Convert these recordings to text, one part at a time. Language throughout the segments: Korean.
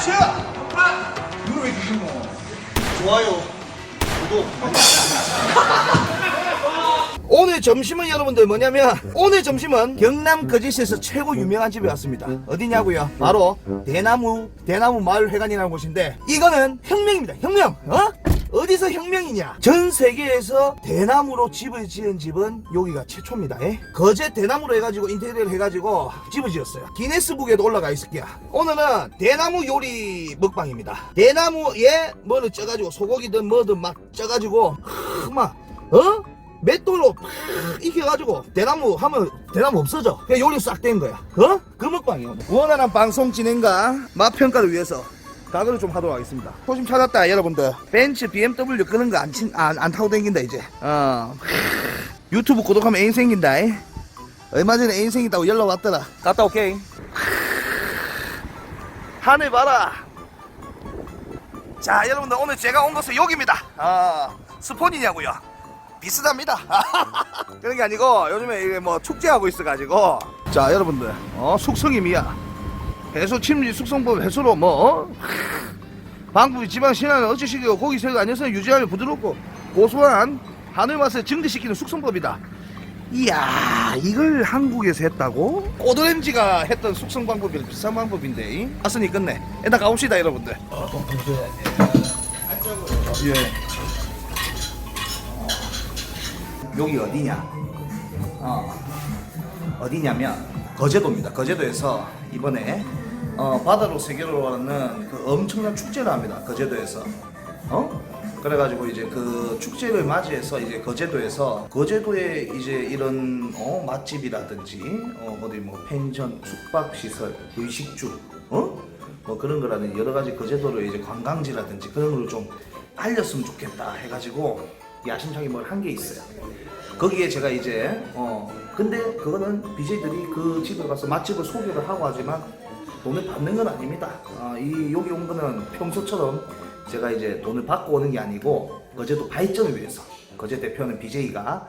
이렇게 뭐? 좋아요. 오늘 점심은 여러분들 뭐냐면 오늘 점심은 경남 거제시에서 최고 유명한 집에 왔습니다. 어디냐고요? 바로 대나무 대나무 마을 회관이라는 곳인데 이거는 혁명입니다. 혁명. 어? 어디서 혁명이냐? 전 세계에서 대나무로 집을 지은 집은 여기가 최초입니다. 예? 거제 대나무로 해가지고 인테리어를 해가지고 집을 지었어요. 기네스북에도 올라가 있을 게야. 오늘은 대나무 요리 먹방입니다. 대나무에 뭐를 쪄가지고 소고기든 뭐든 막 쪄가지고 막 어? 맷돌로 팍 익혀가지고 대나무 하면 대나무 없어져. 요리 싹 된 거야. 어? 그 먹방이요. 원활한 방송 진행과 맛 평가를 위해서 각오를 좀 하도록 하겠습니다. 소심 찾았다 여러분들. 벤츠 BMW 끄는 거안 안, 안 타고 다닌다 이제. 어. 유튜브 구독하면 애인 생긴다. 이. 얼마 전에 애인 생긴다고 연락 왔더라. 갔다 올게. 하늘 봐라. 자 여러분들 오늘 제가 온 곳은 여기입니다. 아 스폰이냐고요. 비슷합니다. 그런 게 아니고 요즘에 이게 뭐 축제하고 있어가지고 자 여러분들 어 숙성임이야. 해수 침지 숙성법 해수로 뭐 어? 방부이 지방 신화는 어찌시기고 고기 색을 안에서 유지하며 부드럽고 고소한 하늘 맛을 증대시키는 숙성법이다. 이야 이걸 한국에서 했다고? 꼬드렌지가 했던 숙성 방법이랑 비슷한 방법인데 왔으니 끝내 일단 가봅시다 여러분들 예. 여기 어디냐? 어, 어디냐면 거제도입니다. 거제도에서 이번에 어, 바다로 세계로 가는 그 엄청난 축제를 합니다. 거제도에서. 어? 그래가지고 이제 그 축제를 맞이해서 이제 거제도에서 거제도에 이제 이런 어, 맛집이라든지 어, 어디 뭐 펜션, 숙박 시설, 의식주, 어? 뭐 그런 거라든지 여러 가지 거제도를 이제 관광지라든지 그런 걸 좀 알렸으면 좋겠다 해가지고 야심차게 뭘 한 게 있어요. 거기에 제가 이제 어 근데 그거는 BJ들이 그 집에 가서 맛집을 소개를 하고 하지만 돈을 받는 건 아닙니다. 아, 이 여기 온 거는 평소처럼 제가 이제 돈을 받고 오는 게 아니고 거제도 발전을 위해서 거제 대표는 BJ가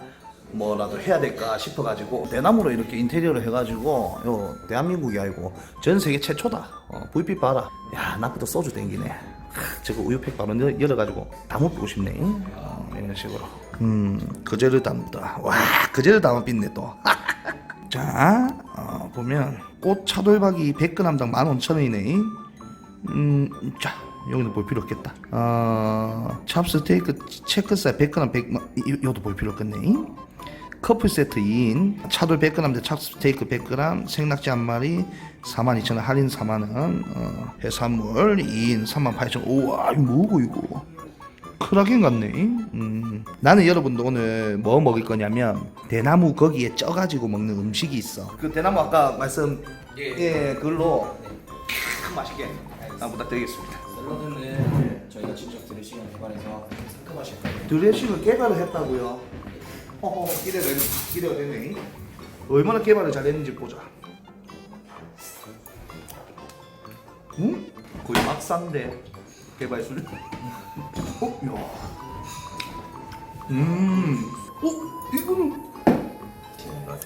뭐라도 해야 될까 싶어가지고 대나무로 이렇게 인테리어를 해가지고 요 대한민국이 아니고 전 세계 최초다. 어, 불빛 봐라. 야 나부터 소주 땡기네. 하, 저거 우유팩 바로 열- 열어가지고 다 먹고 싶네. 어, 이런 식으로. 음 거제를 담다. 와 거제를 담아 빚네 또. 자 어, 보면 꽃 차돌박이 100g당 15,000원이네. 음, 자, 여기는 볼 필요 없겠다. 어, 찹스테이크 체크살 100g 100, 이, 이것도 볼 필요 없겠네. 커플 세트 2인, 차돌 100g 대 찹스테이크 100g, 생낙지 한 마리 42,000원, 할인 4만원, 어, 해산물 2인 38,000원. 우와, 이거 뭐고, 이거. 크라겐 같네. 음. 나는 여러분도 오늘 뭐 먹을 거냐면 대나무 거기에 쪄가지고 먹는 음식이 있어. 그 대나무 아까 말씀 예, 그걸로 크, 맛있게 아, 부탁드리겠습니다. 샐러드는 저희가 직접 드레싱을 개발해서 상큼하실 거예요. 드레싱을 개발을 했다고요? 어허 기대가 되네. 기대가 되네. 얼마나 개발을 잘했는지 보자. 응? 거의 막상대 개발 수준. 어, 야. 음. 어, 이거는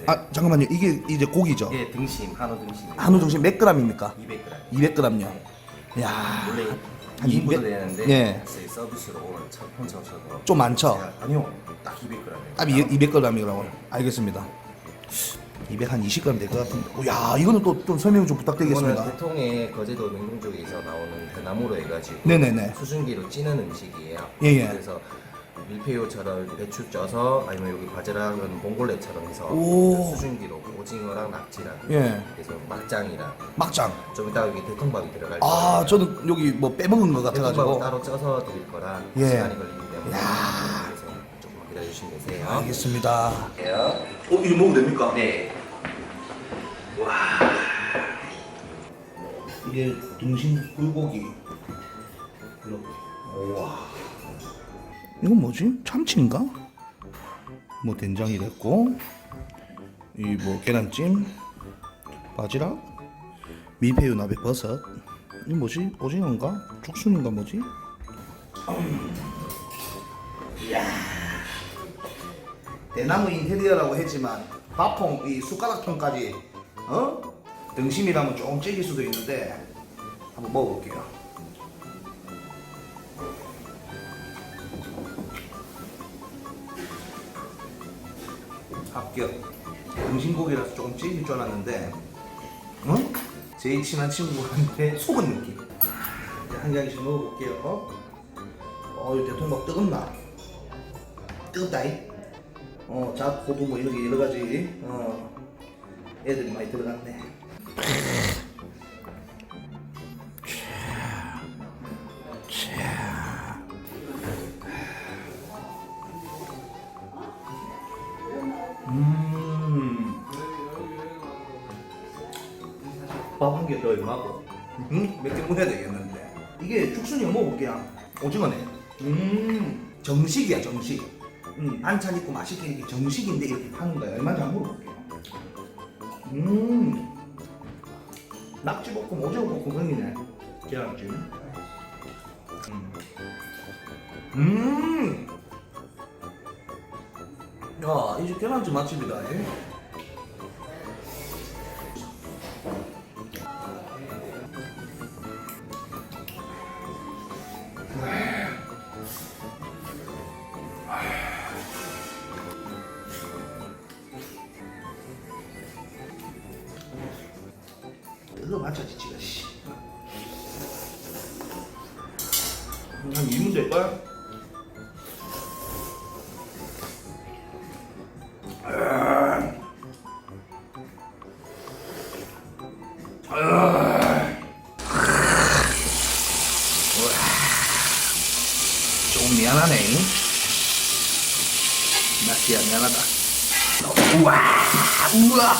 아 잠깐만요. 이게 이제 고기죠? 이게 등심, 한우 등심. 한우 중심 몇 g입니까? 200g. 200g요. 야. 원래 한 2인분도 이백- 예. 되는데 네. 서비스로 오늘 첫 혼자 오셔서 좀 많죠? 제가- 아니요, 딱 200g이에요. 아, 200g이라고. 알겠습니다. 200 한 20g 될 것 같은데. 오, 야, 이거는 또 좀 설명 좀 이거는 부탁드리겠습니다. 대통의 거제도 냉동 쪽에서 나오는 대나무로 해가지고 네네네. 수증기로 찌는 음식이에요. 예, 예. 그래서 밀푀유처럼 배추 쪄서 아니면 여기 바지락은 봉골레처럼 해서 오. 수증기로 오징어랑 낙지랑 예. 그래서 막장이랑 막장. 좀 이따가 여기 대통밥이 들어갈 아, 거예요. 저는 여기 뭐 빼먹은 것 대통밥은 같아가지고. 따로 쪄서 드릴 거라 예. 시간이 걸리기 때문에 야. 그래서 조금만 기다려주시면 되세요. 알겠습니다. 네. 어, 이거 먹으면 됩니까? 네. 이게 등심 불고기. 이렇게. 우와. 이건 뭐지? 참치인가? 뭐 된장이 됐고, 이 뭐 계란찜, 바지락, 밀푀유 나베 버섯. 이 뭐지? 오징어인가? 죽순인가 뭐지? 이야. 대나무 인테리어라고 했지만 밥통 이 숟가락통까지 어 등심이라면 조금 질길 수도 있는데 한번 먹어볼게요. 합격. 등심고기라서 조금 질길 줄 알았는데, 어? 제일 친한 친구한테 속은 느낌. 한 장씩 먹어볼게요. 어, 이 대통밥 뜨겁나? 뜨겁다이. 어, 잡고도 뭐 이렇게 여러 가지 어, 애들이 많이 들어갔네. 밥한개 더 얼마고? 응? 몇 개 먹어야 되겠는데. 이게 죽순이 먹어볼게요. 오징어네. 음. 정식이야, 정식. 음, 반찬 있고 맛있게 이렇게 정식인데 이렇게 파는 거야. 얼마인지 한번 물어볼게요. 음. 낙지볶음, 오징어볶음 그런이네. 계란찜. 음. 음. 야, 이제 계란찜 맛집이다. 예? 이거 맞춰지 지가 씨. 한 2분 될걸? 미안하다. 우와, 우와,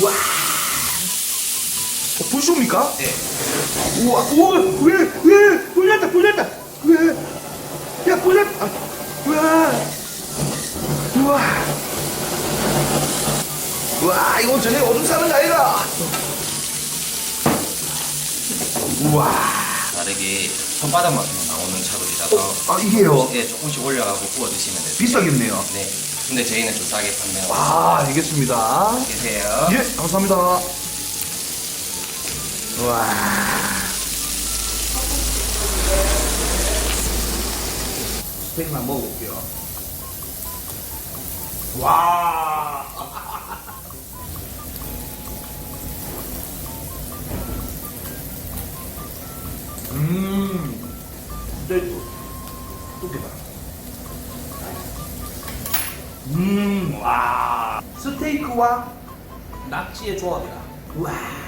우와. 어, 불쇼입니까? 네. 우와, 우와, 왜, 왜, 불렸다, 불렸다, 왜, 야, 불렸다, 우와, 우와, 우와, 이건 전에 어둠 사는 아이가. 우와, 다르게 손바닥 만큼 나오는 차돌이라서 아 이게요? 예, 조금씩 올려가고 구워 드시면 돼요. 비싸겠네요. 네. 근데 저희는 좀 싸게 판매하고 아, 알겠습니다. 계세요. 예, 감사합니다. 와. 스테이크만 먹어볼게요. 와. 음. 스테이크. 뚝이다. 음, 와. 스테이크와 낙지의 조합이다. 와.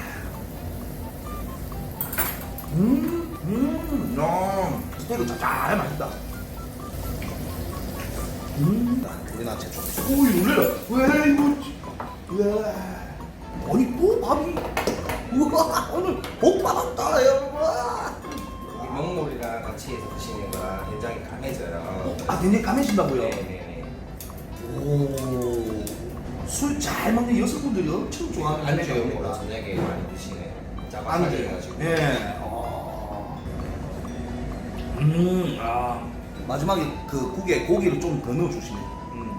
음, 음, 야. 스테이크 짭짤 맛있다. 음, 우리나 제쪽. 오, 놀래라. 왜 이거? 왜? 아니 또 밥이? 우와, 오늘 복밥 왔다, 여러분. 이 먹물이랑 같이 해서 드시는 거랑 된장이 강해져요. 아, 굉장히 까매진다고요? 네네네. 오. 술 잘 먹는 여성분들이 엄청 좋아하는 안주용으로 음식입니다. 저녁에 많이 안주. 짜파게티 해가지고. 예. 어. 음, 아. 마지막에 그 국에 고기를 좀 더 넣어주시네. 음.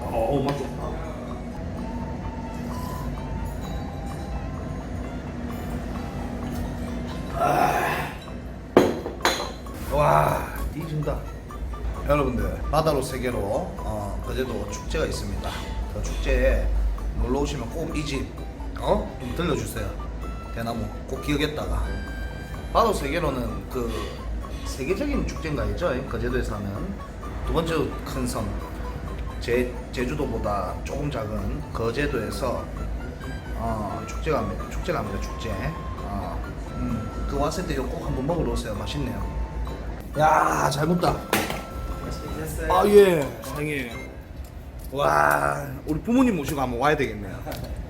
어, 맛 좋다. 아. 와, 뒤진다. 여러분들 바다로 세계로 어, 그제도 축제가 있습니다. 그 축제에 놀러 오시면 꼭 이 집 어? 좀 들려주세요. 대나무 꼭 기억했다가 바다로 세계로는 그 세계적인 축제인가 죠 거제도에서 하는 두 번째 큰 섬 제, 제주도보다 조금 작은 거제도에서 어, 축제가 합니다. 축제가 합니다. 축제. 어, 음, 그 왔을 때 이거 꼭 한번 먹으러 오세요. 맛있네요. 야, 잘 먹다. 아 예, 사장님. 와, 우리 부모님 모시고 한번 와야 되겠네요.